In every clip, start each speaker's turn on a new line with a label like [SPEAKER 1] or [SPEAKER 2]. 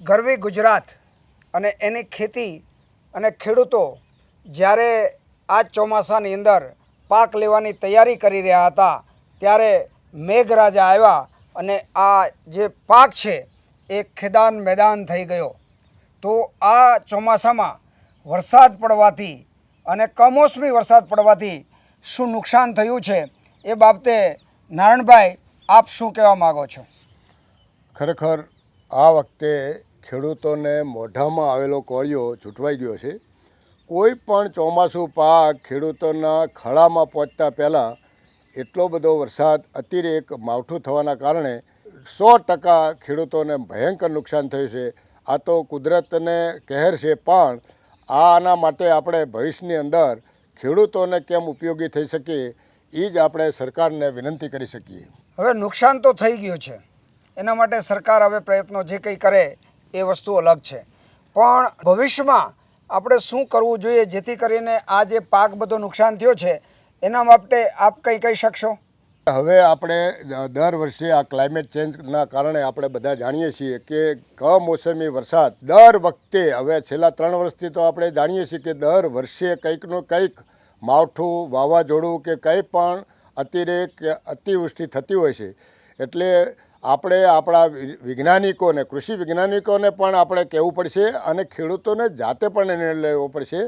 [SPEAKER 1] ગરવી ગુજરાત અને એની ખેતી અને ખેડૂતો જ્યારે આ ચોમાસાની અંદર પાક લેવાની તૈયારી કરી રહ્યા હતા, ત્યારે મેઘરાજા આવ્યા અને આ જે પાક છે એ ખેદાન મેદાન થઈ ગયો. તો આ ચોમાસામાં વરસાદ પડવાથી અને કમોસમી વરસાદ પડવાથી શું નુકસાન થયું છે એ બાબતે નારણભાઈ, આપ શું કહેવા માગો છો?
[SPEAKER 2] ખરેખર આ વખતે ખેડૂતોને મોઢામાં આવેલો કોળિયો છૂટવાઈ ગયો છે. કોઈ પણ ચોમાસું પાક ખેડૂતોના ખળામાં પહોંચતા પહેલાં એટલો બધો વરસાદ અતિરેક માવઠું થવાના કારણે સો ટકા ખેડૂતોને ભયંકર નુકસાન થયું છે. આ તો કુદરતને કહેર છે, પણ આના માટે આપણે ભવિષ્યની અંદર ખેડૂતોને કેમ ઉપયોગી થઈ શકીએ એ જ આપણે સરકારને વિનંતી કરી શકીએ.
[SPEAKER 1] હવે નુકસાન તો થઈ ગયું છે. એના માટે સરકાર હવે પ્રયત્નો જે કંઈ કરે એ વસ્તુ અલગ છે. પણ ભવિષ્યમાં આપણે શું કરવું જોઈએ જેથી કરીને આ જે પાક બધો નુકસાન થયો છે, એના માટે આપ કંઈ કહી શકશો?
[SPEAKER 2] હવે આપણે દર વર્ષે આ ક્લાઇમેટ ચેન્જના કારણે આપણે બધા જાણીએ છીએ કે કમોસમી વરસાદ દર વખતે, હવે છેલ્લા ત્રણ વર્ષથી તો આપણે જાણીએ છીએ કે દર વર્ષે કંઈકનું કંઈક માવઠું, વાવાઝોડું કે કંઈ પણ અતિરેક અતિવૃષ્ટિ થતી હોય છે. એટલે આપણે આપણા વિજ્ઞાનિકોને, કૃષિ વૈજ્ઞાનિકોને પણ આપણે કહેવું પડશે અને ખેડૂતોને જાતે પણ નિર્ણય લેવો પડશે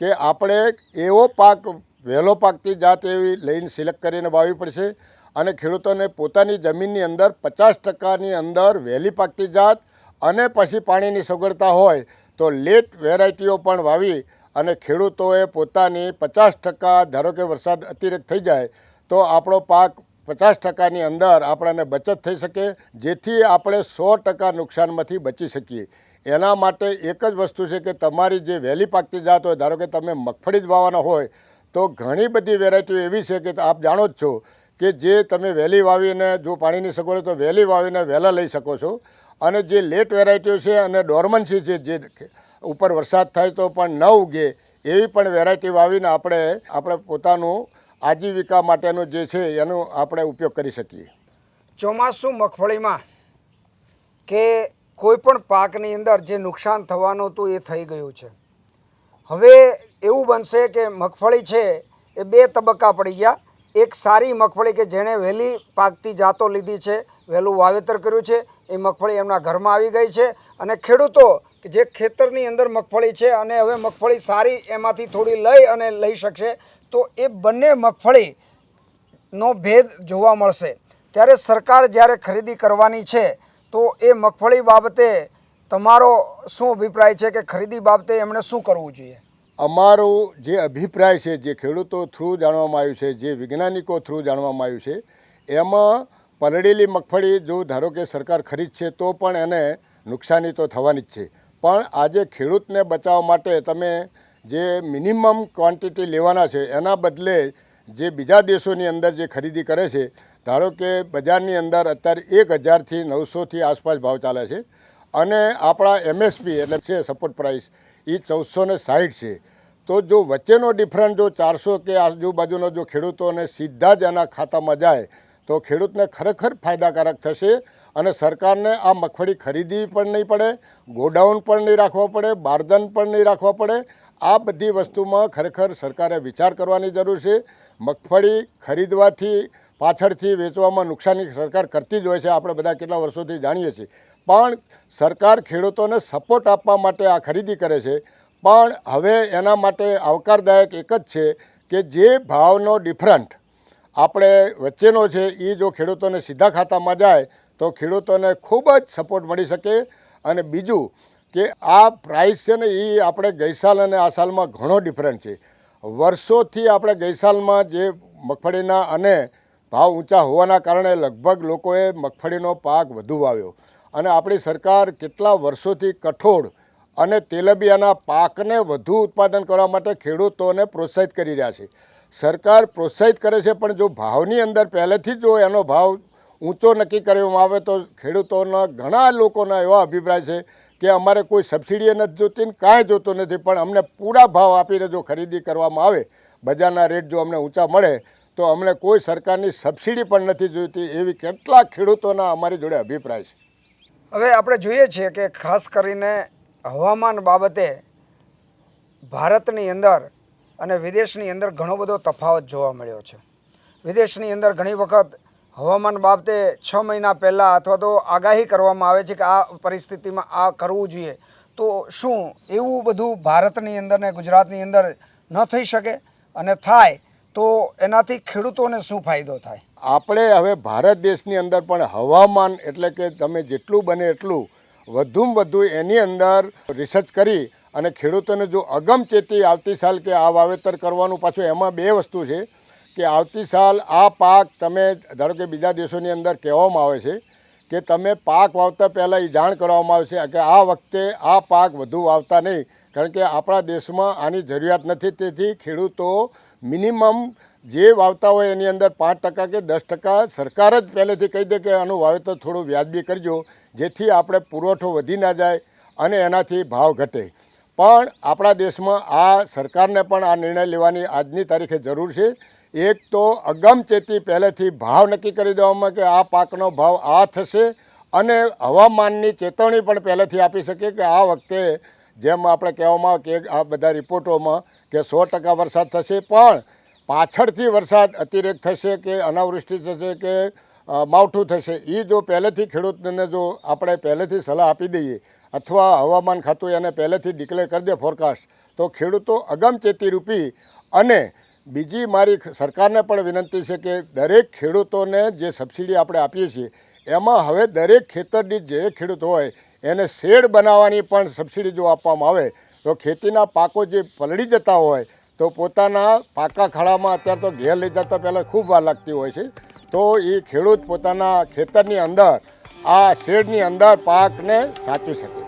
[SPEAKER 2] કે આપણે એવો પાક, વહેલો પાકતી જાત એવી લઈને સિલેક્ટ કરીને વાવવી પડશે અને ખેડૂતોને પોતાની જમીનની અંદર પચાસ ટકાની અંદર વહેલી પાકતી જાત અને પછી પાણીની સગવડતા હોય તો લેટ વેરાયટીઓ પણ વાવી અને ખેડૂતોએ પોતાની પચાસ ટકા, ધારો કે વરસાદ અતિરેક થઈ જાય તો આપણો પાક પચાસ ટકાની અંદર આપણને બચત થઈ શકે, જેથી આપણે સો ટકા નુકસાનમાંથી બચી શકીએ. એના માટે એક જ વસ્તુ છે કે તમારી જે વહેલી પાકતી જાત હોય, ધારો કે તમે મગફળી જ વાવવાના હોય, તો ઘણી બધી વેરાયટીઓ એવી છે કે આપ જાણો જ છો કે જે તમે વહેલી વાવીને જો પાણીની સગવડ તો વહેલી વાવીને વહેલા લઈ શકો છો. અને જે લેટ વેરાયટીઓ છે અને ડોર્મન્સી છે જે ઉપર વરસાદ થાય તો પણ ન ઉગે, એવી પણ વેરાયટી વાવીને આપણે આપણે પોતાનું આજીવિકા માટેનું જે છે એનો આપણે ઉપયોગ કરી શકીએ.
[SPEAKER 1] ચોમાસું મગફળીમાં કે કોઈ પણ પાકની અંદર જે નુકસાન થવાનું હતું એ થઈ ગયું છે. હવે એવું બનશે કે મગફળી છે એ બે તબક્કા પડી ગયા. એક સારી મગફળી કે જેણે વહેલી પાકતી જાતો લીધી છે, વહેલું વાવેતર કર્યું છે, એ મગફળી એમના ઘરમાં આવી ગઈ છે અને ખેડૂતો જે ખેતરની અંદર મગફળી છે અને હવે મગફળી સારી એમાંથી થોડી લઈ અને લઈ શકશે તો એ બંને મગફળીનો ભેદ જોવા મળશે. ત્યારે સરકાર જ્યારે ખરીદી કરવાની છે, તો એ મગફળી બાબતે તમારો શું અભિપ્રાય છે કે ખરીદી બાબતે એમણે શું કરવું જોઈએ?
[SPEAKER 2] અમારું જે અભિપ્રાય છે, જે ખેડૂતો થ્રુ જાણવામાં આવ્યું છે, જે વૈજ્ઞાનિકો થ્રુ જાણવામાં આવ્યું છે, એમાં પલળેલી મગફળી જો ધારો કે સરકાર ખરીદશે તો પણ એને નુકસાની તો થવાની જ છે. પણ આજે ખેડૂતને બચાવવા માટે તમે જે મિનિમમ ક્વોન્ટિટી લેવાના છે, એના બદલે જે બીજા દેશોની અંદર જે ખરીદી કરે છે, ધારો કે બજારની અંદર અત્યારે એક હજારથી નવસોથી આસપાસ ભાવ ચાલે છે અને આપણા એમએસપી એટલે છે સપોર્ટ પ્રાઇસ એ ચૌદસો ને સાહીઠ છે. તો જો વચ્ચેનો ડિફરન્સ જો ચારસો કે આજુબાજુનો જો ખેડૂતોને સીધા જ એના ખાતામાં જાય, તો ખેડૂતને ખરેખર ફાયદાકારક થશે અને સરકારને આ મગફળી ખરીદવી પણ નહીં પડે, ગોડાઉન પણ નહીં રાખવા પડે, બારદન પણ નહીં રાખવા પડે આ બધી વસ્તુમાં ખરેખર સરકારે વિચાર કરવાની જરૂર છે. મગફળી ખરીદવાથી, પાછળથી વેચવામાં નુકસાની સરકાર કરતી જ હોય છે, આપણે બધા કેટલા વર્ષોથી જાણીએ છીએ. પણ સરકાર ખેડૂતોને સપોર્ટ આપવા માટે આ ખરીદી કરે છે. પણ હવે એના માટે આવકારદાયક એક જ છે કે જે ભાવનો ડિફરન્ટ આપણે વચ્ચેનો છે એ જો ખેડૂતોને સીધા ખાતામાં જાય તો ખેડૂતોને ખૂબ જ સપોર્ટ મળી શકે. અને બીજું કે આ પ્રાઇસ છે ને એ આપણે ગઈસાલ અને આ સાલમાં ઘણો ડિફરન્ટ છે. વર્ષોથી આપણે ગઈસાલમાં જે મગફળીના અને ભાવ ઊંચા હોવાના કારણે લગભગ લોકોએ મગફળીનો પાક વધુ વાવ્યો. અને આપણી સરકાર કેટલા વર્ષોથી કઠોળ અને તેલબિયાના પાકને વધુ ઉત્પાદન કરવા માટે ખેડૂતોને પ્રોત્સાહિત કરી રહ્યા છે. સરકાર પ્રોત્સાહિત કરે છે, પણ જો ભાવની અંદર પહેલેથી જ એનો ભાવ ઊંચો નક્કી કરવામાં આવે તો ખેડૂતોના ઘણા લોકોના એવા અભિપ્રાય છે કે અમારે કોઈ સબસિડી નથી જોતી ને કાંઈ જોતું નથી. પણ અમને પૂરા ભાવ આપીને જો ખરીદી કરવામાં આવે, બજારના રેટ જો અમને ઊંચા મળે, તો અમને કોઈ સરકારની સબસિડી પણ નથી જોઈતી એવી કેટલા ખેડૂતોના અમારી જોડે અભિપ્રાય છે.
[SPEAKER 1] હવે આપણે જોઈએ છીએ કે ખાસ કરીને હવામાન બાબતે ભારતની અંદર અને વિદેશની અંદર ઘણો બધો તફાવત જોવા મળ્યો છે. વિદેશની અંદર ઘણી વખત હવામાન બાબતે છ મહિના પહેલાં અથવા તો આગાહી કરવામાં આવે છે કે આ પરિસ્થિતિમાં આ કરવું જોઈએ. તો શું એવું બધું ભારતની અંદર ને ગુજરાતની અંદર ન થઈ શકે? અને થાય તો એનાથી ખેડૂતોને શું ફાયદો થાય?
[SPEAKER 2] આપણે હવે ભારત દેશની અંદર પણ હવામાન એટલે કે તમે જેટલું બને એટલું વધુમાં વધુ એની અંદર રિસર્ચ કરી અને ખેડૂતોને જો અગમચેતી આવતી સાલ કે આ વાવેતર કરવાનું પાછું એમાં બે વસ્તુ છે. કે આવતી સાલ આ પાક તમે, ધારો કે બીજા દેશોની અંદર કહેવામાં આવે છે કે તમે પાક વાવતા પહેલાં એ જાણ કરવામાં આવે છે કે આ વખતે આ પાક વધુ વાવતા નહીં. કારણ કે આપણા દેશમાં આની જરૂરિયાત નથી. તેથી ખેડૂતો મિનિમમ જે વાવતા હોય એની અંદર પાંચ ટકા કે દસ ટકા સરકાર જ પહેલેથી કહી દે કે આનું વાવેતર થોડું વ્યાજબી કરજો, જેથી આપણે પુરવઠો વધી ના જાય અને એનાથી ભાવ ઘટે. પણ આપણા દેશમાં આ સરકારને પણ આ નિર્ણય લેવાની આજની તારીખે જરૂર છે. એક તો અગમચેતી પહેલેથી ભાવ નક્કી કરી દેવામાં કે આ પાકનો ભાવ આ થશે અને હવામાનની ચેતવણી પણ પહેલેથી આપી શકે કે આ વખતે જેમ આપણે કહેવામાં આવે કે આ બધા રિપોર્ટોમાં કે સો ટકા વરસાદ થશે, પણ પાછળથી વરસાદ અતિરેક થશે કે અનાવૃષ્ટિ થશે કે માવઠું થશે એ જો પહેલેથી ખેડૂતને જો આપણે પહેલેથી સલાહ આપી દઈએ અથવા હવામાન ખાતું એને પહેલેથી ડિક્લેર કરી દે ફોરકાસ્ટ તો ખેડૂતો અગમચેતી રૂપી અને બીજી મારી સરકારને પણ વિનંતી છે કે દરેક ખેડૂતોને જે સબસિડી આપણે આપીએ છીએ, એમાં હવે દરેક ખેતરની જે ખેડૂત હોય, એને શેડ બનાવવાની પણ સબસિડી જો આપવામાં આવે, તો ખેતીના પાકો જે પલળી જતા હોય, તો પોતાના પાકા ખાડામાં અત્યારે તો ઘેર લઈ જતા પહેલાં ખૂબ વાર લાગતી હોય છે. તો એ ખેડૂત પોતાના ખેતરની અંદર, આ શેડની અંદર પાકને સાચવી શકે.